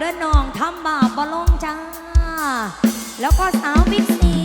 เดินนองทำบาปบ่ลงจ้า แล้วก็สาวบิ๊กซี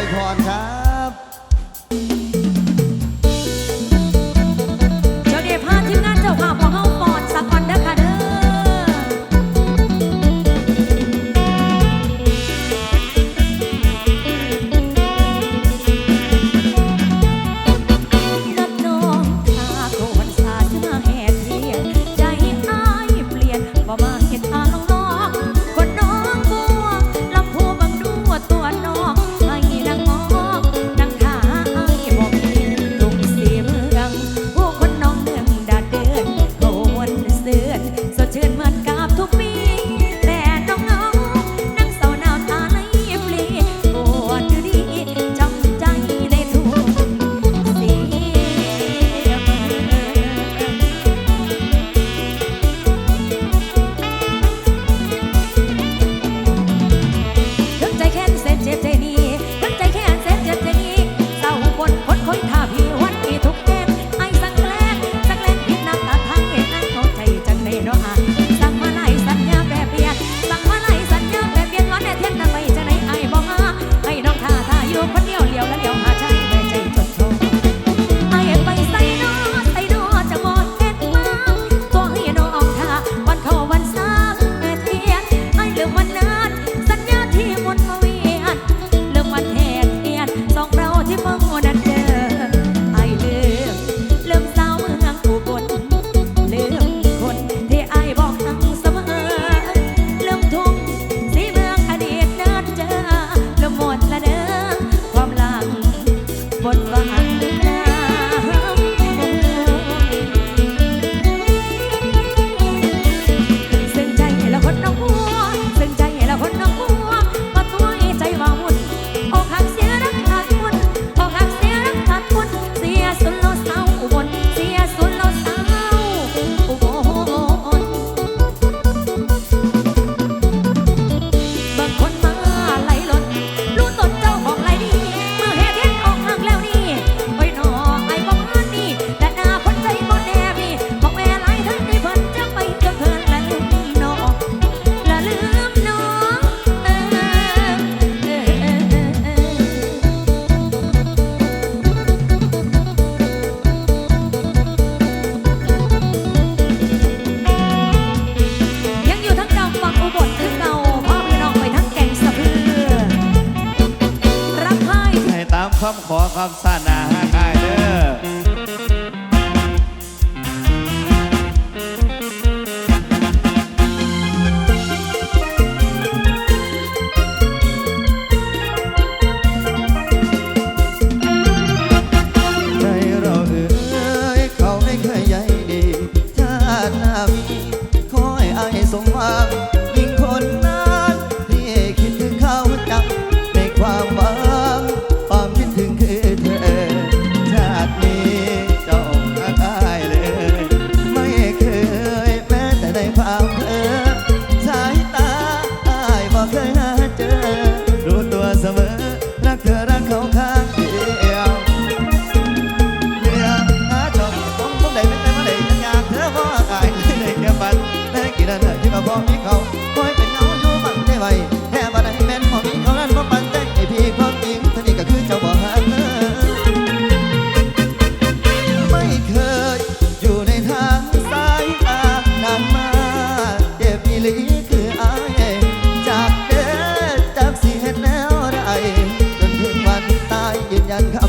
วยพรครับ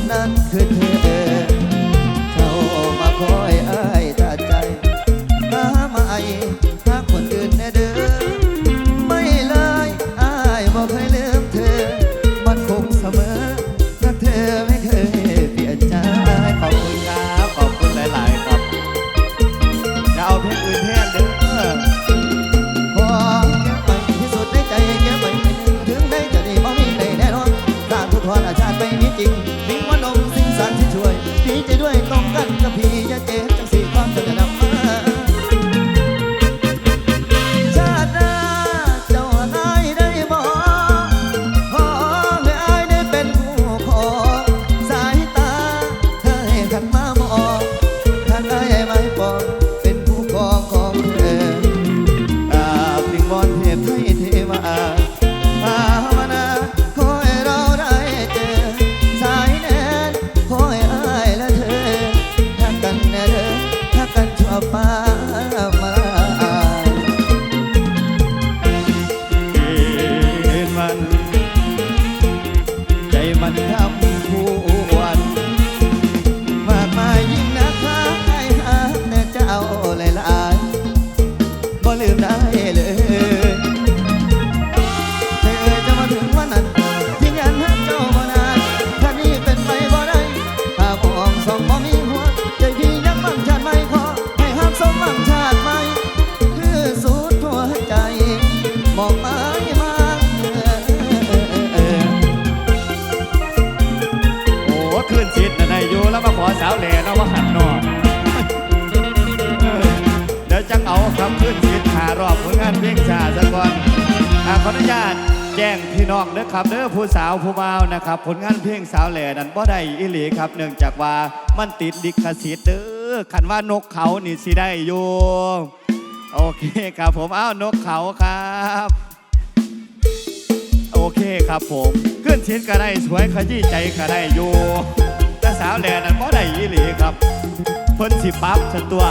นั้นคือเธ งพี่น้องเด้อครับเด้อผู้สาวผู้มาวนะครับ ผลงานเพลงสาวแหล่นั้นบ่ได้อิหลีครับ เนื่องจากว่ามันติดดิคสิทธิ์เด้อขันว่านกเขานี่สิได้อยู่โอเคครับผมอ้าวนกเขาครับ โอเคครับผมขึ้นชิดก็ได้สวยขยี้ใจก็ได้อยู่แต่สาวแหล่นั้นบ่ได้อิหลีครับเพิ่นสิปั๊บชะตัว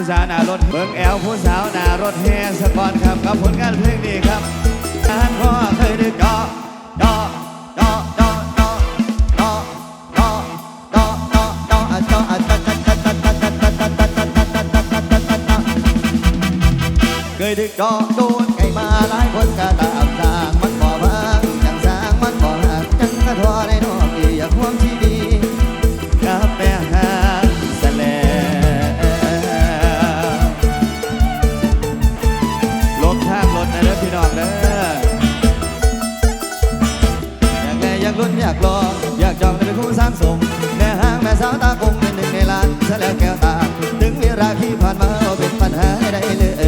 ผู้สาวนารถเบิ้งแอลผู้สาวนารถแฮสปอนครับกับผลงานเพลงนี้ครับทานพ่อเคยดึเกาะดอดอดอดอดอดอดอดอดอดอเคยได้กาะโดนไก่มาหลายคนกะตา ผ่านมาเป็นปัญหาได้เลย